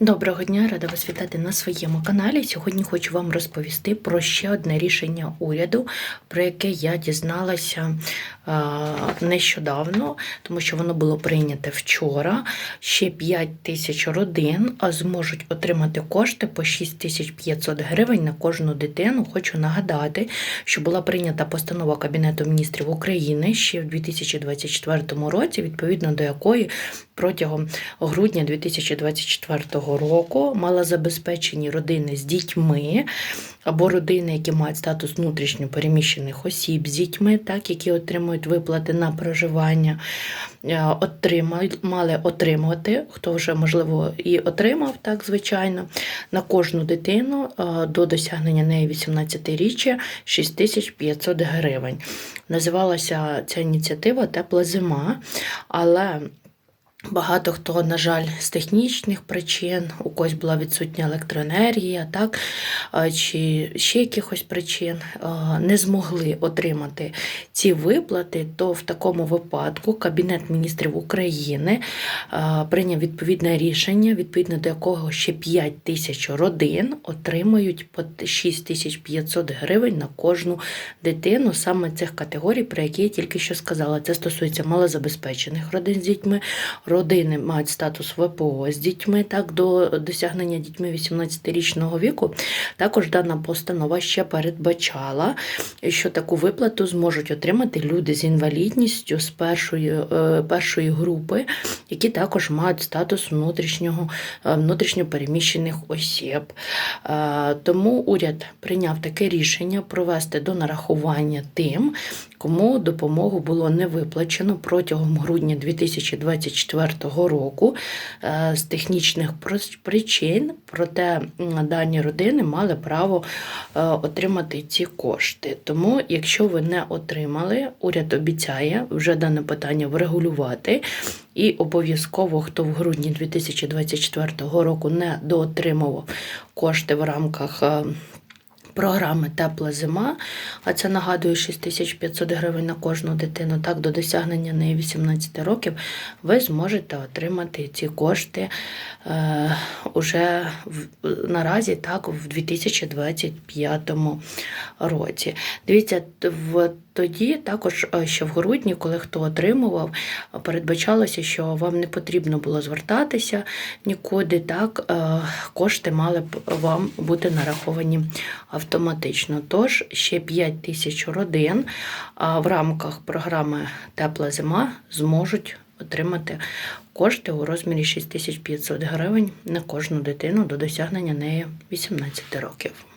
Доброго дня, рада вас вітати на своєму каналі. Сьогодні хочу вам розповісти про ще одне рішення уряду, про яке я дізналася нещодавно, тому що воно було прийнято вчора. Ще 5 тисяч родин зможуть отримати кошти по 6500 гривень на кожну дитину. Хочу нагадати, що була прийнята постанова Кабінету міністрів України ще в 2024 році, відповідно до якої протягом грудня 2024 року малозабезпечені родини з дітьми або родини, які мають статус внутрішньо переміщених осіб з дітьми, так, які отримують виплати на проживання, е, отримали, мали отримувати, хто вже, можливо, і отримав, так, звичайно, на кожну дитину е, до досягнення неї 18-річчя 6500 гривень. Називалася ця ініціатива Тепла зима, але Багато хто, на жаль, з технічних причин, у когось була відсутня електроенергія, так, чи ще якихось причин не змогли отримати ці виплати, то в такому випадку Кабінет міністрів України прийняв відповідне рішення, відповідно до якого ще 5 тисяч родин отримують по 6500 гривень на кожну дитину саме цих категорій, про які я тільки що сказала. Це стосується малозабезпечених родин з дітьми родини мають статус ВПО з дітьми, так до досягнення дітьми 18-річного віку. Також дана постанова ще передбачала, що таку виплату зможуть отримати люди з інвалідністю з першої, е, першої групи, які також мають статус внутрішнього е, внутрішньопереміщених осіб. Е, Тому уряд прийняв таке рішення провести до нарахування тим, кому допомогу було не виплачено протягом грудня 2024 року е, з технічних причин, проте дані родини мали право е, отримати ці кошти. Тому, якщо ви не отримали, уряд обіцяє вже дане питання врегулювати. І обов'язково, хто в грудні 2024 року не доотримував кошти в рамках е, програми Тепла зима, а це нагадую 6500 гривень на кожну дитину, так до досягнення неї 18 років, ви зможете отримати ці кошти е, уже в, наразі так, в 2025 році. Дивіться, в тоді також е, ще в грудні, коли хто отримував, передбачалося, що вам не потрібно було звертатися нікуди. Так е, кошти мали б вам бути нараховані автоматично. Тож ще 5 тисяч родин в рамках програми Тепла зима зможуть отримати кошти у розмірі 6500 гривень на кожну дитину до досягнення неї 18 років.